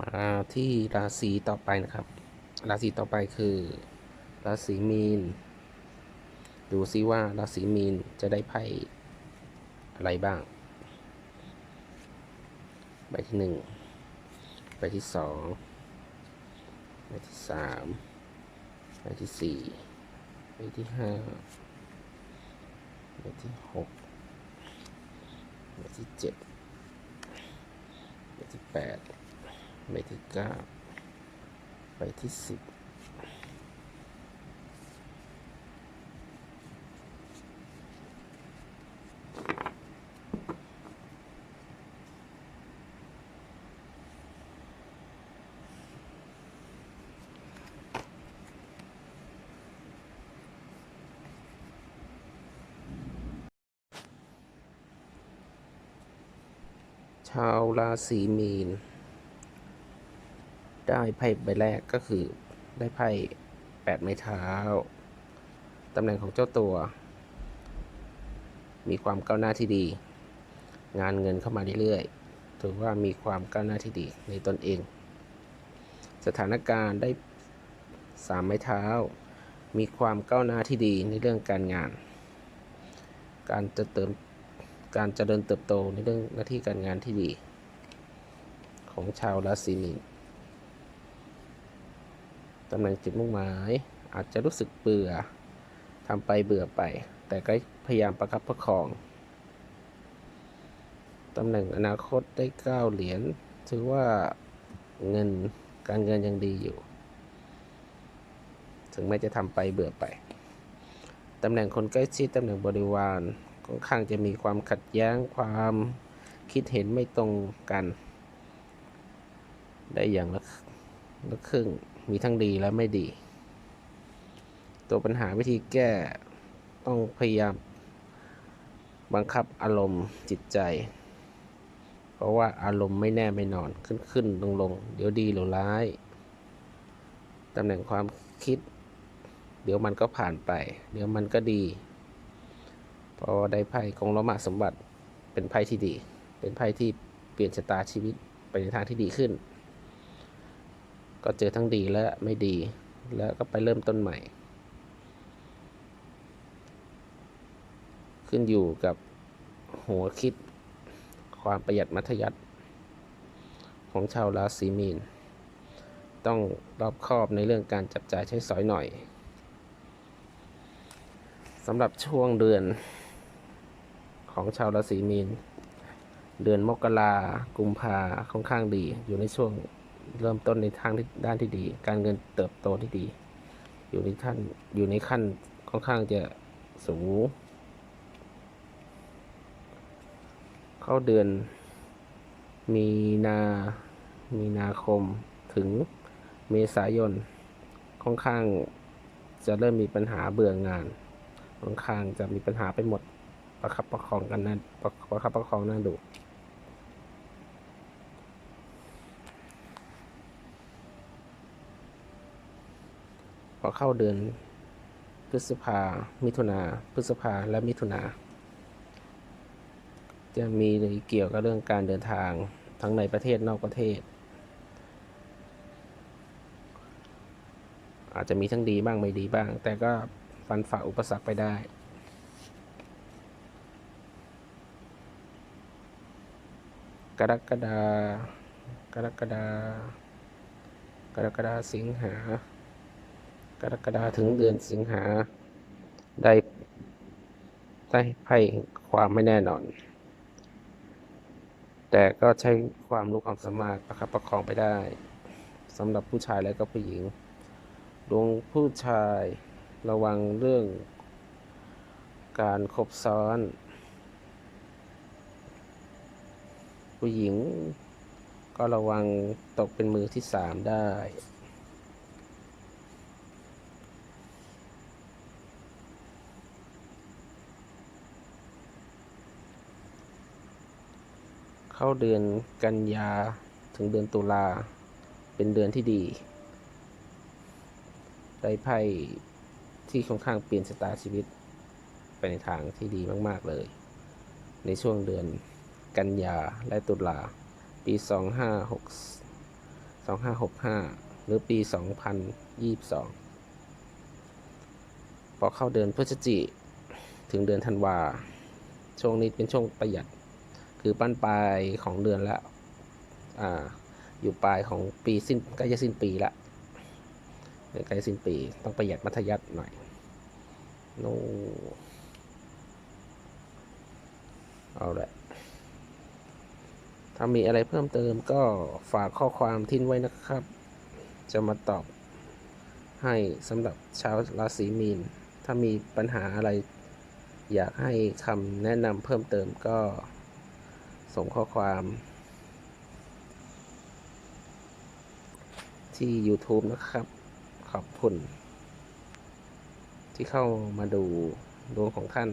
มาที่ราศีต่อไปนะครับ ราศีต่อไปคือ ราศีมีน ดูซิว่าราศีมีนจะได้ไพ่อะไรบ้าง ใบที่หนึ่งใบที่สองใบที่สามใบที่สี่ใบที่ห้าใบที่หกใบที่เจ็ดใบที่แปด ใบที่เก้าใบที่สิบชาวราศีมีน ได้ไพ่ใบแรกก็คือได้ไพ่แปดไม้เท้า ตำแหน่งของเจ้าตัว มีความก้าวหน้าที่ดี งานเงินเข้ามาเรื่อยๆ ถือว่ามีความก้าวหน้าที่ดีในตนเอง สถานการณ์ได้สามไม้เท้า มีความก้าวหน้าที่ดีในเรื่องการงาน การจะเติมการเจริญเติบโตในเรื่องหน้าที่การงานที่ดี ของชาวราศีมีน ตำแหน่งจุดมุ่งหมาย อาจจะรู้สึกเบื่อทำไปเบื่อไป แต่ก็พยายามประคับประคองตำแหน่งอนาคตได้เก้าเหรียญถือว่าเงินการเงินยังดีอยู่ ถึงแม้จะทำไปเบื่อไปตำแหน่งคนใกล้ชิดตำแหน่งบริวารค่อนข้างจะมีความขัดแย้งความคิดเห็นไม่ตรงกัน ได้อย่างละละครึ่ง มีทั้งดีและไม่ดี ตัวปัญหาวิธีแก้ต้องพยายามบังคับอารมณ์จิตใจ เพราะว่าอารมณ์ไม่แน่ไม่นอนขึ้นขึ้นลงลงเดี๋ยวดีเดี๋ยวร้ายตำแหน่งความคิด เดี๋ยวมันก็ผ่านไป เดี๋ยวมันก็ดีพราะได้ไพ่กองล้มะสมบัติเป็นไพ่ที่ดี เป็นไพ่ที่เปลี่ยนชะตาชีวิตไปในทางที่ดีขึ้น ก็เจอทั้งดีและไม่ดี แล้วก็ไปเริ่มต้นใหม่ ขึ้นอยู่กับหัวคิดความประหยัดมัธยัติของชาวราศีมีน ต้องรอบคอบในเรื่องการจับจ่ายใช้สอยหน่อยสำหรับช่วงเดือนของชาวราศีมีน เดือนมกรากุมภาค่อนข้างดีอยู่ในช่วง เริ่มต้นในทางที่ด้านที่ดี การเงินเติบโตที่ดี อยู่ในขั้นอยู่ในขั้นค่อนข้างจะสูง เข้าเดือน มีนามีนาคมถึงเมษายน ค่อนข้างจะเริ่มมีปัญหาเบื่องาน ค่อนข้างจะมีปัญหาไปหมดประคับประคองกันนะประประคับประคองน่าดู พอเข้าเดือนพฤษภา มิถุนา พฤษภาและมิถุนา จะมีเกี่ยวกับเรื่องการเดินทางทั้งในประเทศนอกประเทศ อาจจะมีทั้งดีบ้างไม่ดีบ้าง แต่ก็ฟันฝ่าอุปสรรคไปได้ กรกฎากรกฎากรกฎาสิงหา กรกฎาถึงเดือนสิงหาได้ได้ไพ่ความไม่แน่นอน แต่ก็ใช้ความรู้ความสามารถประคับประคองไปได้สำหรับผู้ชายและก็ผู้หญิง ดวงผู้ชายระวังเรื่องการคบซ้อน ผู้หญิงก็ระวังตกเป็นมือที่สามได้ เข้าเดือนกันยาถึงเดือนตุลาเป็นเดือนที่ดีได้ไพ่ที่ค่อนข้างเปลี่ยนชะตาชีวิต ไปในทางที่ดีมากๆเลย ในช่วงเดือนกันยาและตุลาปี 2560สองห้าหกห้าหรือปีสองพันยี่สิบสองพอเข้าเดือนพฤศจิถึงเดือนธันวา ช่วงนี้เป็นช่วงประหยัด คือปั้นปลายของเดือนแล้วอ่าอยู่ปลายของปีสิ้นใกล้จะสิ้นปีละใกล้สิ้นปี ต้องประหยัดมัธยัติหน่อยโนเอาละถ้ามีอะไรเพิ่มเติมก็ฝากข้อความทิ้งไว้นะครับ จะมาตอบให้สำหรับชาวราศีมีน ถ้ามีปัญหาอะไร อยากให้คำแนะนำเพิ่มเติมก็ ส่งข้อความ ที่ YouTube นะครับ ขอบคุณ ที่เข้ามาดูดวงของท่าน